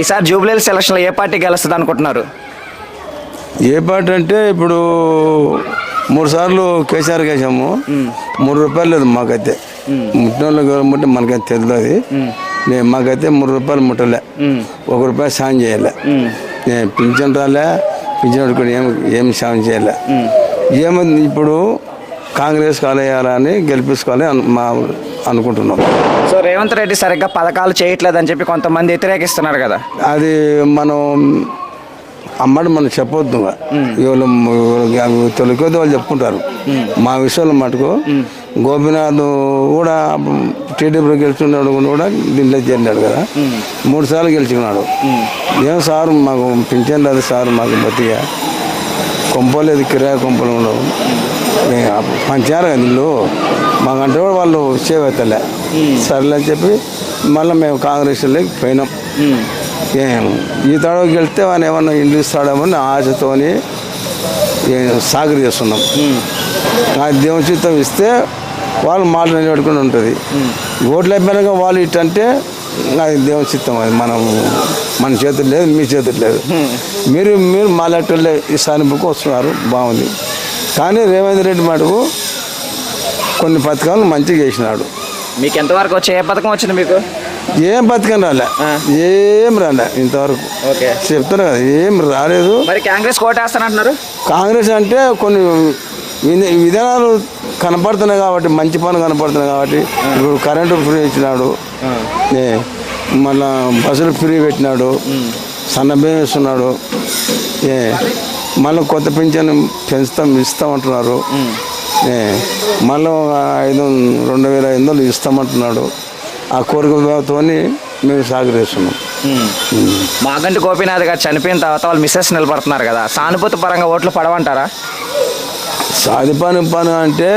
ఈసారి జూబ్లీ సెలక్షన్లో ఏ పార్టీ గెలుస్తుంది అనుకుంటున్నారు? ఏ పార్టీ అంటే ఇప్పుడు మూడు సార్లు కేసీఆర్ వేసాము మూడు రూపాయలు లేదు మాకైతే. ముట్టినోళ్ళు గవర్నమెంట్ మనకైతే తెలియదు అది. నేను మాకైతే మూడు రూపాయలు ముట్టలే. ఒక రూపాయి సాయం చేయలే. నేను పింఛన్ రాలే పింఛన్ అడుగుని ఏం ఏం సాయం చేయలే. ఏమైంది ఇప్పుడు కాంగ్రెస్ కాలేయాలని గెలిపించుకోవాలి మా అనుకుంటున్నాం. సో రేవంత్ రెడ్డి సరిగ్గా పథకాలు చేయట్లేదని చెప్పి కొంతమంది వ్యతిరేకిస్తున్నారు కదా? అది మనం అమ్మడు మనం చెప్పొద్దు ఎవరు తొలికొద్ది వాళ్ళు చెప్పుకుంటారు. మా విషయంలో మటుకు గోపీనాథ్ కూడా టీడీపీ గెలుచున్నాడు కూడా దీంట్లో చేరినాడు కదా. మూడు సార్లు గెలుచుకున్నాడు ఏం సారు మాకు పింఛన్ రాదు సారు మాకు బతిగా కొంపలేదు కిరాయి కొంపలు ఉండవు. పంచారు కదా ఇల్లు మాకంటే వాళ్ళు చేవెత్తలే. సర్లే అని చెప్పి మళ్ళీ మేము కాంగ్రెస్లోకి పోయినాం. ఏం ఈ తడవ గెలిస్తే వాడిని ఏమన్నా ఇండ్లు ఇస్తాడేమో అని ఆశతోని సాగరి చేస్తున్నాం. ఆ దేవుని చిత్తం ఇస్తే వాళ్ళు మాట నిలబెట్టుకుని ఉంటుంది. ఓట్లు అయిపోయినాక వాళ్ళు ఇట్టంటే అది దేవుని చిత్తం అది. మనం మన చేతులు లేదు మీ చేతులు లేదు. మీరు మీరు మా లెక్కలే ఈ సానుభూకి వస్తున్నారు. బాగుంది. కానీ రేవంత్ రెడ్డి మటుకు కొన్ని పథకాలు మంచిగా చేసినాడు. మీకు ఎంతవరకు వచ్చే ఏ పథకం వచ్చింది మీకు? ఏం పథకం రాలే. ఏం రాలే ఇంతవరకు. ఓకే. చెప్తాను కదా ఏం రాలేదు. మరి కాంగ్రెస్ కోటేస్తానంటున్నారు? కాంగ్రెస్ అంటే కొన్ని విధ- విధానాలు కనపడుతున్నాయి కాబట్టి మంచి పనులు కనపడుతున్నాయి కాబట్టి ఇప్పుడు కరెంటు ఫ్రీ ఇచ్చినాడు. ఏ, మళ్ళా బస్సులు ఫ్రీ పెట్టినాడు. సన్నబియ్యం ఇస్తున్నాడు ఏ మళ్ళీ కొత్త పింఛన్ పెంచుతాం ఇస్తామంటున్నారు. ఏ మళ్ళీ ఐదు రెండు వేల ఐదు వందలు ఇస్తామంటున్నాడు. ఆ కోరికతో మేము సాగరేస్తున్నాం మాగంటి గోపీనాథ్ గారు చనిపోయిన తర్వాత వాళ్ళు మిస్సెస్ నిలబడుతున్నారు కదా. సానుభూతి పరంగా ఓట్లు పడవంటారా? సాది పని పని అంటే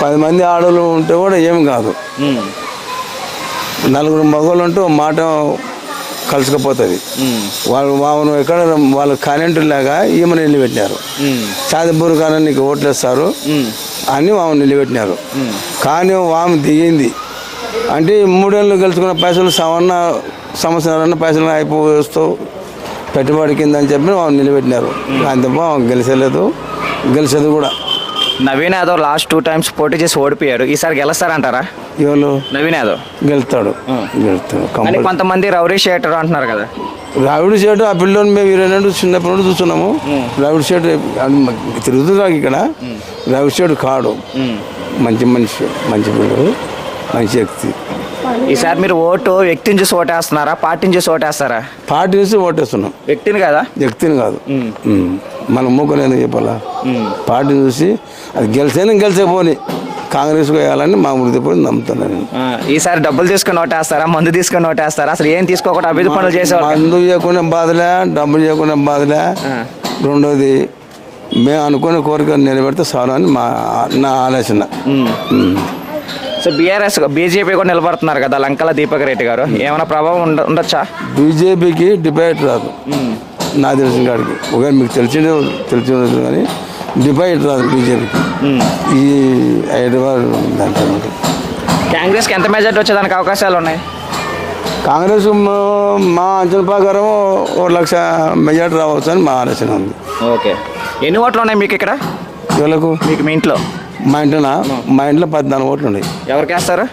పది మంది ఆడవాళ్ళు ఉంటే కూడా ఏం కాదు. నలుగురు మగవాళ్ళు ఉంటే మాట కలుసుకపోతుంది. వాళ్ళు వాళ్ళు ఎక్కడ వాళ్ళు కరెంటు లాగా ఈమెను నిలబెట్టినారు. సాదిపూర్ కానీ నీకు ఓట్లు వేస్తారు అని ఆమె నిలబెట్టినారు. కానీ ఆమె దిగింది. అంటే మూడేళ్ళు గెలుచుకున్న పైసలు సవన్న సంవత్సరాలన్న పైసలు అయిపోస్తూ పెట్టుబడి కింద అని చెప్పి ఆమె నిలబెట్టినారు. ఆమె గెలిచలేదు. గెలిచేది కూడా. Naveen Yadav last two times పోటీ చేసి ఓడిపోయారు ఈసారి గెలుస్తారంటారా? ఎవరు? నవీన్ యాదవ్. కానీ కంపల్సరీ. కొంతమంది రౌరీ షేటర్ అంటున్నారు కదా. రావిడి షర్ట్ ఆ పిల్లని మేము ఇరవై రెండు చిన్నప్పటి నుండి చూస్తున్నాము. రావిడి షర్ట్ తిరుగుతున్నారు ఇక్కడ. రావిడి షర్ట్ కాడు. మంచి మనిషి మంచి పిల్లడు మంచి వ్యక్తి. ఈసారి మీరు ఓటు వ్యక్తిని చూసి ఓటేస్తున్నారా? పార్టీని చూసి ఓటేస్తారా? పార్టీ నుంచి ఓటేస్తున్నాం. వ్యక్తిని కదా? వ్యక్తిని కాదు. మనం మూకలు ఎందుకు చెప్పాలా? పార్టీ చూసి అది గెలిచేనా గెలిచేపోని కాంగ్రెస్ వేయాలని మా వృత్తిపోయి నమ్ముతున్నాను ఈసారి డబ్బులు తీసుకొని ఓటేస్తారా? మందు తీసుకొని ఓటేస్తారా? అసలు ఏం తీసుకోకుండా అభివృద్ధి పనులు చేసేవాళ్ళు మందు చేయకుండా బాధలే డబ్బులు చేయకుండా బాధలే. రెండోది మేము అనుకునే కోరిక నిలబెడితే చాలు అని మా నా ఆలోచన. సో బీఆర్ఎస్ బీజేపీ కూడా నిలబడుతున్నారు కదా లంకల దీపక్ రెడ్డి గారు. ఏమైనా ప్రభావం ఉండ ఉండొచ్చా? బీజేపీకి డిబేట్ రాదు. నా తెలిసిన కాడికి. ఒకవేళ మీకు తెలిసిందే తెలిసి ఉండదు కానీ డిబేట్ రాదు బీజేపీకి ఈ హైదరాబాద్ దాంట్లో. కాంగ్రెస్కి ఎంత మెజార్టీ వచ్చేదానికి అవకాశాలు ఉన్నాయి? కాంగ్రెస్ మా- అంచనా ప్రకారం ఓ లక్ష మెజార్టీ రావచ్చు అని మా ఆలోచన ఉంది. ఓకే. ఎన్ని ఓట్లు ఉన్నాయి మీకు ఇక్కడ? వీళ్ళకు మీకు మీ ఇంట్లో? మా ఇంట్లో మా ఇంట్లో పద్నాలుగు ఓట్లు ఉన్నాయి. ఎవరికి వేస్తారు?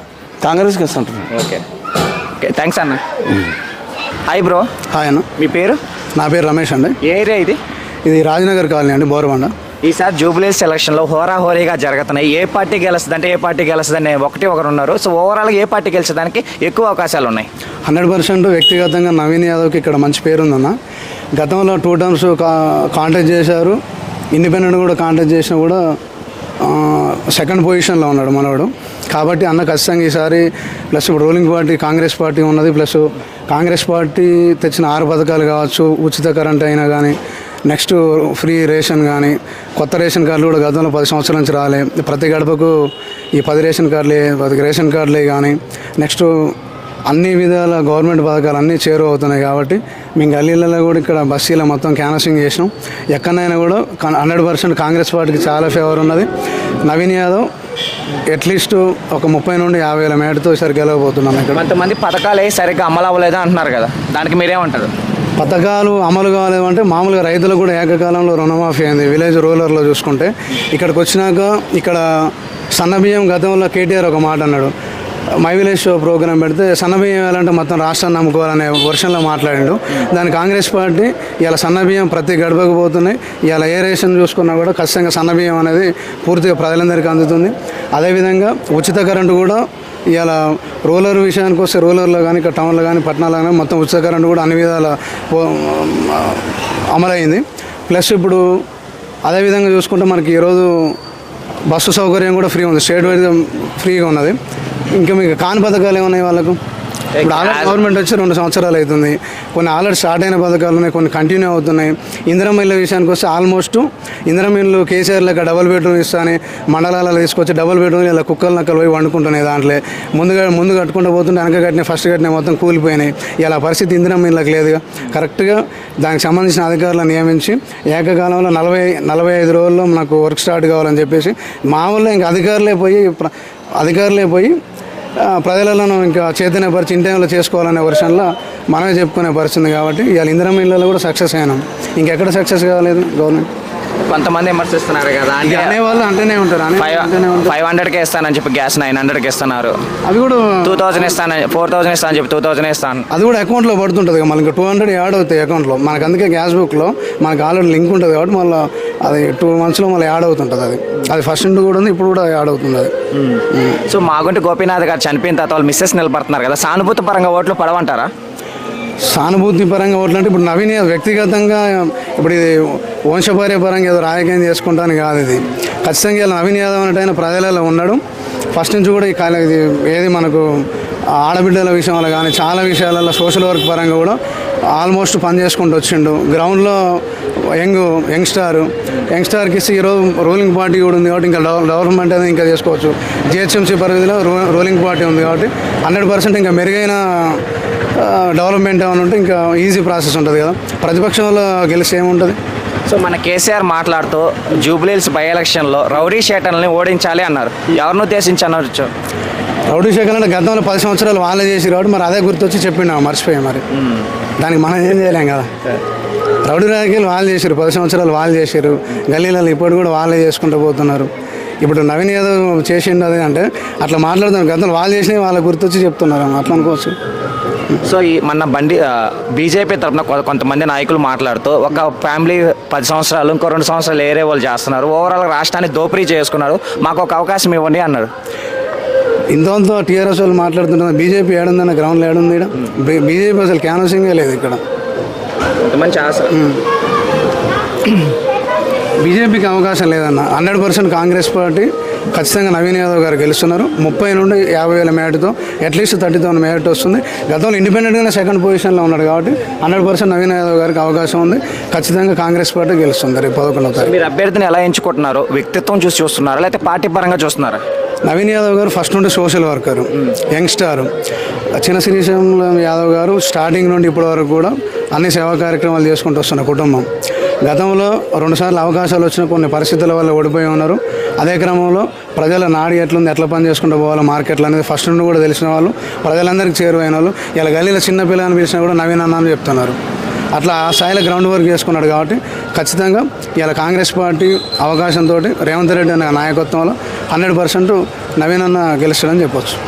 కాంగ్రెస్కి వస్తుంటారు ఓకే. ఓకే థ్యాంక్స్ అన్న. Hi bro. హాయ్ అన్న. మీ పేరు? నా పేరు రమేష్ అండి. ఏ ఏరియా ఇది? ఇది రాజనగర్ కాలనీ అండి బోరబండ. ఈసారి జూబ్లీ సెలక్షన్లో హోరాహోరీగా జరుగుతున్నాయి. ఏ పార్టీ గెలుస్తుంది అంటే ఏ పార్టీ గెలుస్తుంది అని ఒకటి ఒకరు ఉన్నారు. సో ఓవరాల్గా ఏ పార్టీ గెలిచేదానికి ఎక్కువ అవకాశాలు ఉన్నాయి? హండ్రెడ్ పర్సెంట్ వ్యక్తిగతంగా నవీన్ యాదవ్కి ఇక్కడ మంచి పేరు ఉందన్న. గతంలో టూ టర్మ్స్ కా కాంటాక్ట్ చేశారు. ఇండిపెండెంట్ కూడా కాంటాక్ట్ చేసినా కూడా సెకండ్ పొజిషన్లో ఉన్నాడు మనవాడు. కాబట్టి అన్న ఖచ్చితంగా ఈసారి ప్లస్ ఇప్పుడు రూలింగ్ పార్టీ కాంగ్రెస్ పార్టీ ఉన్నది. ప్లస్ కాంగ్రెస్ పార్టీ తెచ్చిన ఆరు పథకాలు కావచ్చు ఉచిత కరెంట్ అయినా కానీ నెక్స్ట్ ఫ్రీ రేషన్ కానీ కొత్త రేషన్ కార్డులు కూడా గతంలో పది సంవత్సరాల నుంచి రాలే. ప్రతి గడపకు ఈ పది రేషన్ కార్డులే పది రేషన్ కార్డులే కానీ నెక్స్ట్ అన్ని విధాల గవర్నమెంట్ పథకాలు అన్నీ చేరువ అవుతున్నాయి కాబట్టి మేము గల్లీలలో కూడా ఇక్కడ బస్సీలో మొత్తం క్యాన్వసింగ్ చేసినాం. ఎక్కడైనా కూడా హండ్రెడ్ పర్సెంట్ కాంగ్రెస్ పార్టీకి చాలా ఫేవర్ ఉన్నది. నవీన్ యాదవ్ అట్లీస్ట్ ఒక ముప్పై నుండి యాభై వేల మేటతో ఈసారి గెలవబోతున్నాం ఇక్కడ. కొంతమంది పథకాలు ఏ సరిగ్గా అమలు అవ్వలేదు అంటున్నారు కదా? దానికి మీరేమంటారు? పథకాలు అమలు కాలేవంటే మామూలుగా రైతులకు కూడా ఏకకాలంలో రుణమాఫీ అయింది. విలేజ్ రూరల్లో చూసుకుంటే ఇక్కడికి వచ్చినాక ఇక్కడ సన్నబియ్యం గతంలో కేటీఆర్ ఒక మాట అన్నాడు. మై విలేజ్ షో ప్రోగ్రామ్ పెడితే సన్నబియ్యం వేయాలంటే మొత్తం రాష్ట్రాన్ని నమ్ముకోవాలనే వర్షంలో మాట్లాడిండు. దాని కాంగ్రెస్ పార్టీ ఇలా సన్నబియ్యం ప్రతి గడపకు పోతున్నాయి. ఇలా ఏ రేషన్ చూసుకున్నా కూడా ఖచ్చితంగా సన్నబియ్యం అనేది పూర్తిగా ప్రజలందరికీ అందుతుంది. అదేవిధంగా ఉచిత కరెంటు కూడా ఇలా రూరల్ విషయానికి వస్తే రూరల్లో కానీ ఇక్కడ టౌన్లో కానీ పట్టణాల్లో కానీ మొత్తం ఉచిత కరెంటు కూడా అన్ని విధాల అమలైంది. ప్లస్ ఇప్పుడు అదేవిధంగా చూసుకుంటే మనకి ఈరోజు బస్సు సౌకర్యం కూడా ఫ్రీ ఉంది. స్టేట్ వైజ్ ఫ్రీగా ఉన్నది. ఇంకా మీకు కాని పథకాలు ఏమున్నాయి వాళ్ళకు? ఇప్పుడు ఆల్రెడీ గవర్నమెంట్ వచ్చి రెండు సంవత్సరాలు అవుతుంది. కొన్ని ఆల్రెడీ స్టార్ట్ అయిన పథకాలు ఉన్నాయి కొన్ని కంటిన్యూ అవుతున్నాయి. ఇళ్ళ విషయానికి వస్తే ఆల్మోస్ట్ ఇందిరమ్మ ఇల్లు కేసీఆర్ లెక్క డబుల్ బెడ్రూమ్ ఇస్తాని మండలాలలో తీసుకొచ్చి డబుల్ బెడ్రూమ్ ఇలా కుక్కలు నక్కలు పోయి వండుకుంటున్నాయి దాంట్లో. ముందుగా ముందు కట్టుకుంటూ పోతుంటే వెనక కట్టిన ఫస్ట్ కట్టిన మొత్తం కూలిపోయినాయి. ఇలా పరిస్థితి ఇళ్ళకి లేదుగా. కరెక్ట్గా దానికి సంబంధించిన అధికారులను నియమించి ఏకకాలంలో నలభై నలభై ఐదు రోజుల్లో నాకు వర్క్ స్టార్ట్ కావాలని చెప్పేసి మామూలుగా ఇంకా అధికారులే పోయి అధికారులే పోయి ప్రజలను ఇంకా చైతన్యపరిచి ఇన్ టైంలో చేసుకోవాలనే వర్షన్లో మనమే చెప్పుకునే పరిస్థితి కాబట్టి ఇవాళ ఇందిరమ్మ ఇళ్ళలో కూడా సక్సెస్ అయినాం. ఇంకెక్కడ సక్సెస్ కాలేదు గవర్నమెంట్. కొంతమంది విమర్శిస్తున్నారు కదా అంటే అనేవాళ్ళు అంటేనే ఉంటారు ఫైవ్ ఫైవ్ హండ్రెడ్కే ఇస్తానని చెప్పి గ్యాస్ నైన్ హండ్రెడ్కి ఇస్తున్నారు. అది కూడా టూ థౌజండ్ ఇస్తానని ఫోర్ థౌజండ్ ఇస్తానని చెప్పి టూ థౌజండ్ ఇస్తాను. అది కూడా అకౌంట్లో పడుతుంటుంది మనకి టూ హండ్రెడ్ యాడ్ అవుతాయి అకౌంట్లో మనకి అందుకే గ్యాస్ బుక్లో మనకి ఆల్రెడీ లింక్ ఉంటుంది కాబట్టి మళ్ళీ అది టూ మంత్స్లో మళ్ళీ యాడ్ అవుతుంటుంది అది. అది ఫస్ట్ నుండి కూడా ఉంది ఇప్పుడు కూడా యాడ్ అవుతుంది అది. సో మాగుంటి గోపీనాథ్ గారు చనిపోయిన తర్వాత వాళ్ళు మిస్సెస్ నిలబడుతున్నారు కదా సానుభూతి పరంగా ఓట్లు పడవంటారా? సానుభూతి పరంగా ఓట్లు అంటే ఇప్పుడు నవీన్ వ్యక్తిగతంగా ఇప్పుడు ఇది వంశపార్య పరంగా ఏదో రాజకీయం చేసుకుంటాను కాదు ఇది. ఖచ్చితంగా ఇలా నవీన్ యాదవ్ అనేటైన ప్రజలలో ఉన్నాడు. ఫస్ట్ నుంచి కూడా ఈ కాల ఇది ఏది మనకు ఆడబిడ్డల విషయంలో కానీ చాలా విషయాలలో సోషల్ వర్క్ పరంగా కూడా ఆల్మోస్ట్ పని చేసుకుంటూ వచ్చిండు. గ్రౌండ్లో యంగ్ యంగ్స్టార్. యంగ్స్టార్కి ఇస్తే ఈరోజు రూలింగ్ పార్టీ కూడా ఉంది కాబట్టి ఇంకా డెవలప్మెంట్ అనేది ఇంకా చేసుకోవచ్చు. జిహెచ్ఎంసీ పరిధిలో రూలింగ్ పార్టీ ఉంది కాబట్టి హండ్రెడ్ పర్సెంట్ ఇంకా మెరుగైన డెవలప్మెంట్ ఏమైనా ఉంటే ఇంకా ఈజీ ప్రాసెస్ ఉంటుంది కదా. ప్రతిపక్షంలో గెలిస్తే ఏముంటుంది? సో మన కేసీఆర్ మాట్లాడుతూ జూబ్లీల్స్ బై ఎలక్షన్లో రౌడీ షేటర్ని ఓడించాలి అన్నారు. ఎవరిని ఉద్దేశించి అనొచ్చు రౌడీ శేఖర్ అంటే గతంలో పది సంవత్సరాలు వాళ్ళే చేసి కాబట్టి మరి అదే గుర్తొచ్చి చెప్పిండు మర్చిపోయాం మరి. దానికి మనం ఏం చేయలేం కదా. రౌడీ రాజకీయాలు వాళ్ళు చేశారు పది సంవత్సరాలు వాళ్ళు చేశారు గల్లీలలో ఇప్పుడు కూడా వాళ్ళే చేసుకుంటూ పోతున్నారు. ఇప్పుడు నవీన్ యాదవ్ చేసిండు అది అంటే అట్లా మాట్లాడుతున్నారు. గతంలో వాళ్ళు చేసినవి వాళ్ళ గుర్తొచ్చి చెప్తున్నారు. అట్లా అనుకోవచ్చు. సో ఈ మన బండి బీజేపీ తరఫున కొంతమంది నాయకులు మాట్లాడుతూ ఒక ఫ్యామిలీ పది సంవత్సరాలు ఇంకో రెండు సంవత్సరాలు ఏరే వాళ్ళు చేస్తున్నారు. ఓవరాల్ రాష్ట్రాన్ని దోపిడీ చేసుకున్నారు. మాకు ఒక అవకాశం ఇవ్వండి అన్నారు. ఇంతవంతో టీఆర్ఎస్ వాళ్ళు మాట్లాడుతున్నారు బీజేపీ ఏడుందన్న గ్రౌండ్లో ఏడుంది బీజేపీ అసలు క్యాన్వసింగే లేదు ఇక్కడ. కొంతమంది చేస్తారు? బీజేపీకి అవకాశం లేదన్న. హండ్రెడ్ పర్సెంట్ కాంగ్రెస్ పార్టీ ఖచ్చితంగా నవీన్ యాదవ్ గారు గెలుస్తున్నారు. ముప్పై నుండి యాభై వేల మేటతో అట్లీస్ట్ థర్టీ థౌసండ్ మేట వస్తుంది. గతంలో ఇండిపెండెంట్గానే సెకండ్ పొజిషన్లో ఉన్నాడు కాబట్టి హండ్రెడ్ పర్సెంట్ నవీన్ యాదవ్ గారికి అవకాశం ఉంది. ఖచ్చితంగా కాంగ్రెస్ పార్టీ గెలుస్తుంది రేపు పదకొండవ తారీఖు. మీరు అభ్యర్థిని ఎలా ఎంచుకుంటున్నారు? వ్యక్తిత్వం చూసి చూస్తున్నారా? లేకపోతే పార్టీ పరంగా చూస్తున్నారా? నవీన్ యాదవ్ గారు ఫస్ట్ నుండి సోషల్ వర్కర్ యంగ్స్టార్. చిన్న శ్రీశైలం యాదవ్ గారు స్టార్టింగ్ నుండి ఇప్పటి వరకు కూడా అన్ని సేవా కార్యక్రమాలు చేసుకుంటూ వస్తున్న కుటుంబం. గతంలో రెండుసార్లు అవకాశాలు వచ్చిన కొన్ని పరిస్థితుల వల్ల ఓడిపోయి ఉన్నారు. అదే క్రమంలో ప్రజల నాడి ఎట్లుంది ఎట్లా పని చేసుకుంటూ పోవాలి మార్కెట్లు అనేది ఫస్ట్ నుండి కూడా తెలిసిన వాళ్ళు ప్రజలందరికీ చేరువైన వాళ్ళు ఇలా గల్లీలో చిన్న పిల్లలని పిలిచినా కూడా నవీన్ అన్న అని చెప్తున్నారు. అట్లా ఆ స్థాయిలో గ్రౌండ్ వర్క్ చేసుకున్నాడు కాబట్టి ఖచ్చితంగా ఇలా కాంగ్రెస్ పార్టీ అవకాశంతో రేవంత్ రెడ్డి అనే నాయకత్వంలో హండ్రెడ్ పర్సెంట్ నవీన్ అన్న గెలుస్తాడని చెప్పొచ్చు.